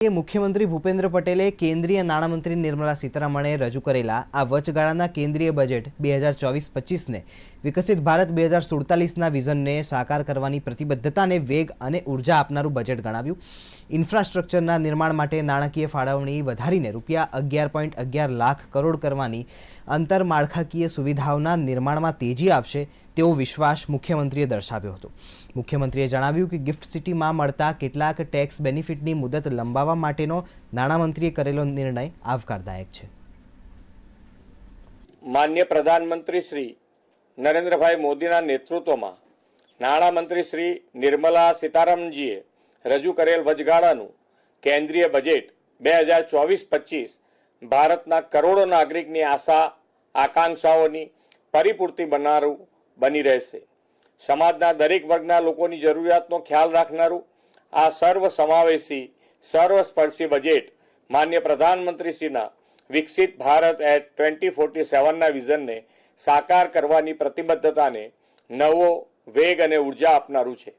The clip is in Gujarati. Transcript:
મુખ્યમંત્રી ભૂપેન્દ્ર પટેલે કેન્દ્રીય નાણામંત્રી નિર્મલા સીતારમણે રજૂ કરેલા આ વચગાળાના કેન્દ્રીય બજેટ બે હજાર ચોવીસ પચીસને વિકસિત ભારત બે હજાર સુડતાલીસના વિઝનને સાકાર કરવાની પ્રતિબદ્ધતાને વેગ અને ઊર્જા આપનારું બજેટ ગણાવ્યું. ઇન્ફ્રાસ્ટ્રક્ચરના નિર્માણ માટે નાણાકીય ફાળવણી વધારીને રૂપિયા અગિયાર પોઈન્ટ અગિયાર લાખ કરોડ કરવાની આંતરમાળખાકીય સુવિધાઓના નિર્માણમાં તેજી આવશે તેવો વિશ્વાસ મુખ્યમંત્રીએ દર્શાવ્યો હતો. મુખ્યમંત્રીએ જણાવ્યું કે ગિફ્ટ સિટીમાં મળતા કેટલાક ટેક્સ બેનિફિટની મુદત લંબાવવા માટેનો નાણામંત્રીએ કરેલો નિર્ણય આવકારદાયક છે. માન્ય પ્રધાનમંત્રી શ્રી નરેન્દ્રભાઈ મોદીના નેતૃત્વમાં નાણામંત્રી શ્રી નિર્મલા સીતારામનજીએ રજૂ કરેલ વચગાળાનું કેન્દ્રીય બજેટ બે હજાર ચોવીસ પચીસ ભારતના કરોડો નાગરિકની આશા, આકાંક્ષાઓની પરિપૂર્તિ બનારું, બની રહેશે. સમાજના દરેક વર્ગના લોકોની જરૂરિયાતનો ખ્યાલ રાખનારું આ સર્વ સમાવેશી સર્વસ્પર્શી બજેટ માન્ય પ્રધાનમંત્રીશ્રીના વિકસિત ભારત એટ ટ્વેન્ટી ફોર્ટી સેવનના વિઝનને સાકાર કરવાની પ્રતિબદ્ધતાને નવો વેગ અને ઊર્જા આપનારું છે.